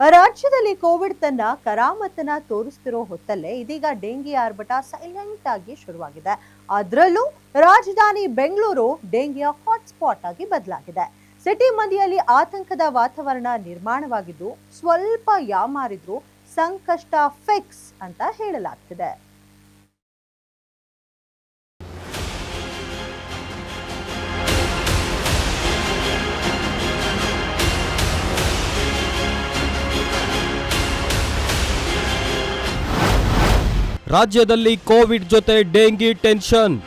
ರಾಜ್ಯದಲ್ಲಿ ಕೋವಿಡ್ ತನ್ನ ಕರಾಮತ್ತನ ತೋರಿಸ್ತಿರೋ ಹೊತ್ತಲ್ಲೇ ಇದೀಗ ಡೆಂಗಿ ಆರ್ಭಟ ಸೈಲೆಂಟ್ ಆಗಿ ಶುರುವಾಗಿದೆ. ಅದರಲ್ಲೂ ರಾಜಧಾನಿ ಬೆಂಗಳೂರು ಡೆಂಗಿಯ ಹಾಟ್ಸ್ಪಾಟ್ ಆಗಿ ಬದಲಾಗಿದೆ. ಸಿಟಿ ಮಂದಿಯಲ್ಲಿ ಆತಂಕದ ವಾತಾವರಣ ನಿರ್ಮಾಣವಾಗಿದ್ದು, ಸ್ವಲ್ಪ ಯಾಮಾರಿದ್ರು ಸಂಕಷ್ಟ ಫಿಕ್ಸ್ ಅಂತ ಹೇಳಲಾಗ್ತಿದೆ. ರಾಜ್ಯದಲ್ಲಿ ಕೋವಿಡ್ ಜೊತೆ ಡೆಂಗಿ ಟೆನ್ಷನ್.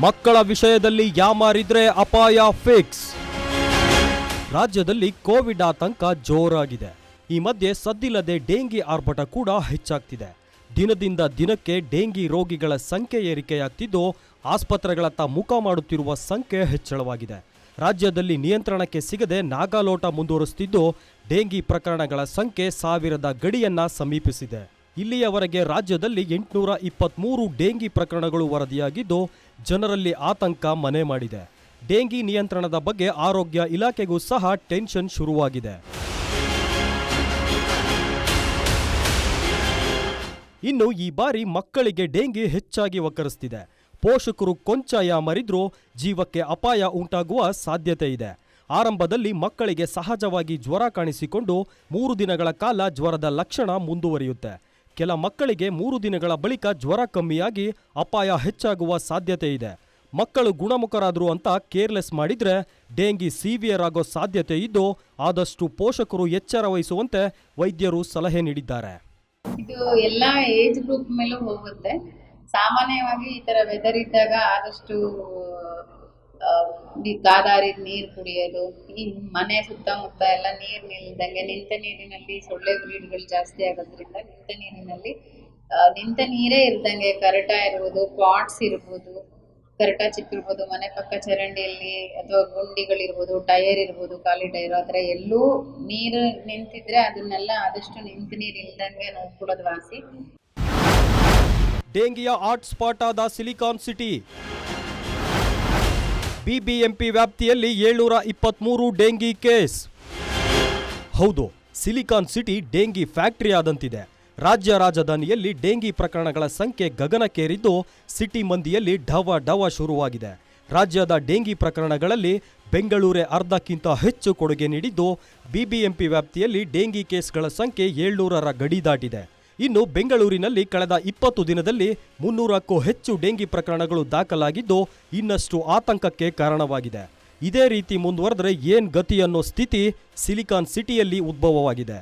ಮಕ್ಕಳ ವಿಷಯದಲ್ಲಿ ಯಾಮಾರಿದ್ರೆ ಅಪಾಯ ಫಿಕ್ಸ್. ರಾಜ್ಯದಲ್ಲಿ ಕೋವಿಡ್ ಆತಂಕ ಜೋರಾಗಿದೆ. ಈ ಮಧ್ಯೆ ಸದ್ದಿಲ್ಲದೆ ಡೆಂಗಿ ಆರ್ಭಟ ಕೂಡ ಹೆಚ್ಚಾಗ್ತಿದೆ. ದಿನದಿಂದ ದಿನಕ್ಕೆ ಡೆಂಗಿ ರೋಗಿಗಳ ಸಂಖ್ಯೆ ಏರಿಕೆಯಾಗ್ತಿದ್ದು, ಆಸ್ಪತ್ರೆಗಳತ್ತ ಮುಖ ಮಾಡುತ್ತಿರುವ ಸಂಖ್ಯೆ ಹೆಚ್ಚಳವಾಗಿದೆ. ರಾಜ್ಯದಲ್ಲಿ ನಿಯಂತ್ರಣಕ್ಕೆ ಸಿಗದೆ ನಾಗಾಲೋಟ ಮುಂದುವರಿಸುತ್ತಿದ್ದು ಡೆಂಗಿ ಪ್ರಕರಣಗಳ ಸಂಖ್ಯೆ ಸಾವಿರದ ಗಡಿಯನ್ನ ಸಮೀಪಿಸಿದೆ. ಇಲ್ಲಿಯವರೆಗೆ ರಾಜ್ಯದಲ್ಲಿ ಎಂಟುನೂರ ಇಪ್ಪತ್ಮೂರು ಡೆಂಗಿ ಪ್ರಕರಣಗಳು ವರದಿಯಾಗಿದ್ದು, ಜನರಲ್ಲಿ ಆತಂಕ ಮನೆ ಮಾಡಿದೆ. ಡೆಂಗಿ ನಿಯಂತ್ರಣದ ಬಗ್ಗೆ ಆರೋಗ್ಯ ಇಲಾಖೆಗೂ ಸಹ ಟೆನ್ಷನ್ ಶುರುವಾಗಿದೆ. ಇನ್ನು ಈ ಬಾರಿ ಮಕ್ಕಳಿಗೆ ಡೆಂಗಿ ಹೆಚ್ಚಾಗಿ ಒಕ್ಕರಿಸ್ತಿದೆ ಪೋಷಕರು ಕೊಂಚ ಯಾಮರಿದ್ರೂ ಜೀವಕ್ಕೆ ಅಪಾಯ ಉಂಟಾಗುವ ಸಾಧ್ಯತೆ ಇದೆ. ಆರಂಭದಲ್ಲಿ ಮಕ್ಕಳಿಗೆ ಸಹಜವಾಗಿ ಜ್ವರ ಕಾಣಿಸಿಕೊಂಡು ಮೂರು ದಿನಗಳ ಕಾಲ ಜ್ವರದ ಲಕ್ಷಣ ಮುಂದುವರಿಯುತ್ತೆ. ಕೆಲ ಮಕ್ಕಳಿಗೆ ಮೂರು ದಿನಗಳ ಬಳಿಕ ಜ್ವರ ಕಮ್ಮಿಯಾಗಿ ಅಪಾಯ ಹೆಚ್ಚಾಗುವ ಸಾಧ್ಯತೆ ಇದೆ. ಮಕ್ಕಳು ಗುಣಮುಖರಾದರು ಅಂತ ಕೇರ್ಲೆಸ್ ಮಾಡಿದ್ರೆ ಡೆಂಗಿ ಸಿವಿಯರ್ ಆಗೋ ಸಾಧ್ಯತೆ ಇದ್ದು ಆದಷ್ಟು ಪೋಷಕರು ಎಚ್ಚರ ವಹಿಸುವಂತೆ ವೈದ್ಯರು ಸಲಹೆ ನೀಡಿದ್ದಾರೆ. ಇದು ಎಲ್ಲ ಏಜ್ ಗ್ರೂಪ್ ಮೇಲೂ ಹೋಗುತ್ತೆ. ಸಾಮಾನ್ಯವಾಗಿ ಈ ತರ ವೆದರ್ ಇದ್ದಾಗ ಆದಷ್ಟು ಗಾದಾರಿದ ನೀರು ಕುಡಿಯೋದು, ಈ ಮನೆ ಸುತ್ತಮುತ್ತ ಎಲ್ಲ ನೀರು ನಿಲ್ದಂಗೆ ನಿಂತ ನೀರಿನಲ್ಲಿ ಸೊಳ್ಳೆ ಬ್ರೀಡ್ಗಳು ಜಾಸ್ತಿ ಆಗೋದ್ರಿಂದ ನಿಂತ ನೀರಿನಲ್ಲಿ ನಿಂತ ನೀರೇ ಇರ್ದಂಗೆ ಕರಟ ಇರ್ಬೋದು, ಪಾಟ್ಸ್ ಇರ್ಬೋದು, ಕರಟ ಚಿಕ್ಕಿರ್ಬೋದು ಮನೆ ಪಕ್ಕ ಚರಂಡಿಯಲ್ಲಿ ಅಥವಾ ಗುಂಡಿಗಳಿರ್ಬೋದು, ಟೈರ್ ಇರ್ಬೋದು, ಖಾಲಿ ಟೈರ್, ಆ ಥರ ಎಲ್ಲೂ ನೀರು ನಿಂತಿದ್ರೆ ಅದನ್ನೆಲ್ಲ ಆದಷ್ಟು ನಿಂತ ನೀರು ಇಲ್ದಂಗೆ ನೋಡ್ಕೊಳ್ಳೋದು ವಾಸಿ. ಡೇಂಗಿಯ ಹಾಟ್ ಸ್ಪಾಟ್ ಆದ ಸಿಲಿಕಾನ್ ಸಿಟಿ. ಬಿಬಿಎಂಪಿ ವ್ಯಾಪ್ತಿಯಲ್ಲಿ ಏಳ್ನೂರ ಇಪ್ಪತ್ಮೂರು ಡೆಂಗಿ ಕೇಸ್. ಹೌದು, ಸಿಲಿಕಾನ್ ಸಿಟಿ ಡೆಂಗಿ ಫ್ಯಾಕ್ಟರಿ ಆದಂತಿದೆ. ರಾಜ್ಯ ರಾಜಧಾನಿಯಲ್ಲಿ ಡೆಂಗಿ ಪ್ರಕರಣಗಳ ಸಂಖ್ಯೆ ಗಗನಕ್ಕೇರಿದ್ದು ಸಿಟಿ ಮಂದಿಯಲ್ಲಿ ಢವ ಢವ ಶುರುವಾಗಿದೆ. ರಾಜ್ಯದ ಡೆಂಗಿ ಪ್ರಕರಣಗಳಲ್ಲಿ ಬೆಂಗಳೂರೇ ಅರ್ಧಕ್ಕಿಂತ ಹೆಚ್ಚು ಕೊಡುಗೆ ನೀಡಿದ್ದು ಬಿಬಿಎಂಪಿ ವ್ಯಾಪ್ತಿಯಲ್ಲಿ ಡೆಂಗಿ ಕೇಸ್ಗಳ ಸಂಖ್ಯೆ ಏಳ್ನೂರರ ಗಡಿ ದಾಟಿದೆ. ಇನ್ನು ಬೆಂಗಳೂರಿನಲ್ಲಿ ಕಳೆದ ಇಪ್ಪತ್ತು ದಿನದಲ್ಲಿ ಮುನ್ನೂರಕ್ಕೂ ಹೆಚ್ಚು ಡೆಂಗಿ ಪ್ರಕರಣಗಳು ದಾಖಲಾಗಿದ್ದು ಇನ್ನಷ್ಟು ಆತಂಕಕ್ಕೆ ಕಾರಣವಾಗಿದೆ. ಇದೇ ರೀತಿ ಮುಂದುವರೆದ್ರೆ ಏನ್ ಗತಿ ಅನ್ನೋ ಸ್ಥಿತಿ ಸಿಲಿಕಾನ್ ಸಿಟಿಯಲ್ಲಿ ಉದ್ಭವವಾಗಿದೆ.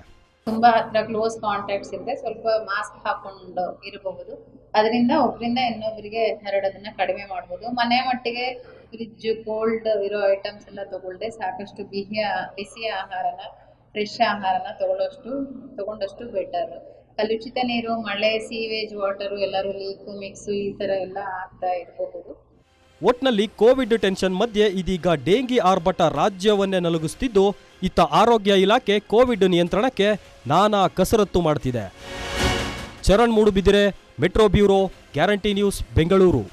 ತುಂಬಾ ಹತ್ರ ಕ್ಲೋಸ್ ಕಾಂಟ್ಯಾಕ್ಟ್ಸ್ ಇದ್ರೆ ಸ್ವಲ್ಪ ಮಾಸ್ಕ್ ಹಾಕೊಂಡು ಇರಬಹುದು. ಅದರಿಂದ ಒಬ್ಬರಿಂದ ಇನ್ನೊಬ್ಬರಿಗೆ ಹರಡೋದನ್ನ ಕಡಿಮೆ ಮಾಡಬಹುದು ಮನೆ ಮಟ್ಟಿಗೆ ಫ್ರಿಜ್ ಕೋಲ್ಡ್ ಇರೋ ಐಟಮ್ಸ್ ಎಲ್ಲ ತಗೊಳ್ದೆ ಸಾಕಷ್ಟು ಬಿಸಿಯ ಬಿಸಿ ಆಹಾರನ ಫ್ರೆಶ್ ಆಹಾರನ ತಗೊಳ್ಳೋಷ್ಟು, ತಗೊಂಡಷ್ಟು ಬೆಟರ್ ಕಲುಷಿತ ನೀರು ಮಳೆ ಸೀವೇಜ್ ವಾಟರ್ ಎಲ್ಲರೂ ಲೀಕು ಮಿಕ್ಸು ಈ ಥರ ಎಲ್ಲ ಆಗ್ತಾ ಇರಬಹುದು. ಒಟ್ನಲ್ಲಿ ಕೋವಿಡ್ ಟೆನ್ಷನ್ ಮಧ್ಯೆ ಇದೀಗ ಡೆಂಗಿ ಆರ್ಭಟ ರಾಜ್ಯವನ್ನೇ ನಲುಗಿಸ್ತಿದ್ದು, ಇತ್ತ ಆರೋಗ್ಯ ಇಲಾಖೆ ಕೋವಿಡ್ ನಿಯಂತ್ರಣಕ್ಕೆ ನಾನಾ ಕಸರತ್ತು ಮಾಡ್ತಿದೆ. Charan Moodbidri, metro bureau, guarantee news, Bengaluru.